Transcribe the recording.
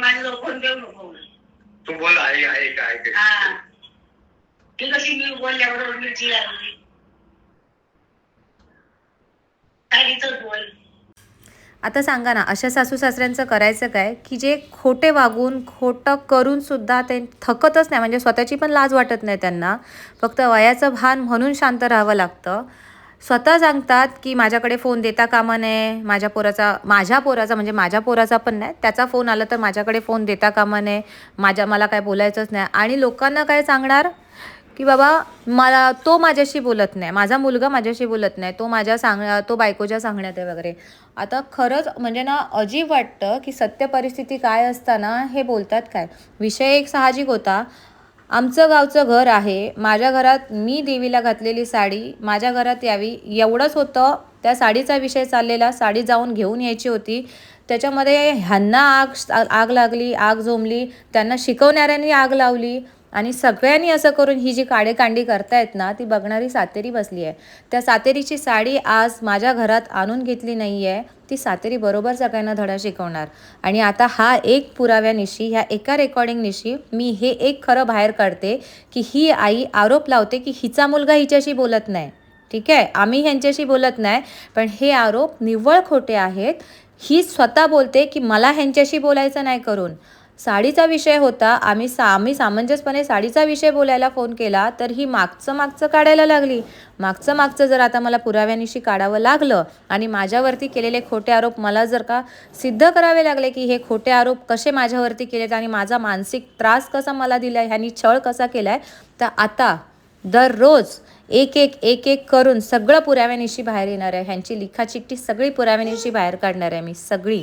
देऊ नको तू बोल आहे आहे काय हा. ती कशी मी बोलल्याबरोबर मिरची लागली बोल. आता सांगा ना अशा सासू सासऱ्यांचं करायचं काय? की जे खोटे वागून खोटं करून सुद्धा ते थकतच नाही म्हणजे स्वतःची पण लाज वाटत नाही त्यांना. फक्त वयाचं भान म्हणून शांत राहावं लागतं. स्वतः सांगतात की माझ्याकडे फोन देता कामा नये माझ्या पोराचा माझ्या पोराचा म्हणजे माझ्या पोराचा पण नाही त्याचा फोन आला तर माझ्याकडे फोन देता कामा नये माझ्या मला काय बोलायचंच नाही. आणि लोकांना काय सांगणार? की बाबा मला तो माझ्याशी बोलत नाही माझा मुलगा माझ्याशी बोलत नाही तो माझ्या सांग तो बायकोच्या सांगण्यात आहे वगैरे. आता खरंच म्हणजे ना अजीब वाटतं की सत्य परिस्थिती काय असताना हे बोलतात काय? विषय एक साहजिक होता. आमचं गावचं घर आहे. माझ्या घरात मी देवीला घातलेली साडी. माझ्या घरात यावी. एवढंच होतं. त्या साडीचा विषय चाललेला. साडी जाऊन घेऊन यायची होती. त्याच्यामध्ये ह्यांना आग आग लागली आग झोंबली त्यांना शिकवणाऱ्यांनी आग लावली. आणि सगळ्यांनी असं करून ही जी काडेकांडी करतायत ना ती बघणारी सातेरी बसली आहे. त्या सातेरीची साडी आज माझ्या घरात आणून घेतली नाही आहे ती सातेरी बरोबर सगळ्यांना धडा शिकवणार. आणि आता हा एक पुराव्यानिशी ह्या एका रेकॉर्डिंगनिशी मी हे एक खरं बाहेर काढते की ही आई आरोप लावते की हिचा मुलगा हिच्याशी बोलत नाही. ठीक आहे? आम्ही ह्यांच्याशी बोलत नाही पण हे आरोप निव्वळ खोटे आहेत. ही स्वतः बोलते की मला ह्यांच्याशी बोलायचं नाही करून. साडीचा विषय होता. आम्ही सा आम्ही सामंजस्यपणे साडीचा विषय बोलायला फोन केला तर ही मागचं मागचं काढायला लागली. मागचं मागचं जर आता मला पुराव्यानिशी काढावं लागलं आणि माझ्यावरती केलेले खोटे आरोप मला जर का सिद्ध करावे लागले की हे खोटे आरोप कसे माझ्यावरती केलेत आणि माझा मानसिक त्रास कसा मला दिला आहे ह्यांनी छळ कसा केला आहे तर आता दररोज एक एक एक एक करून सगळं पुराव्यानिशी बाहेर येणार आहे. ह्यांची लिखाचिट्टी सगळी पुराव्यानिशी बाहेर काढणार आहे मी सगळी.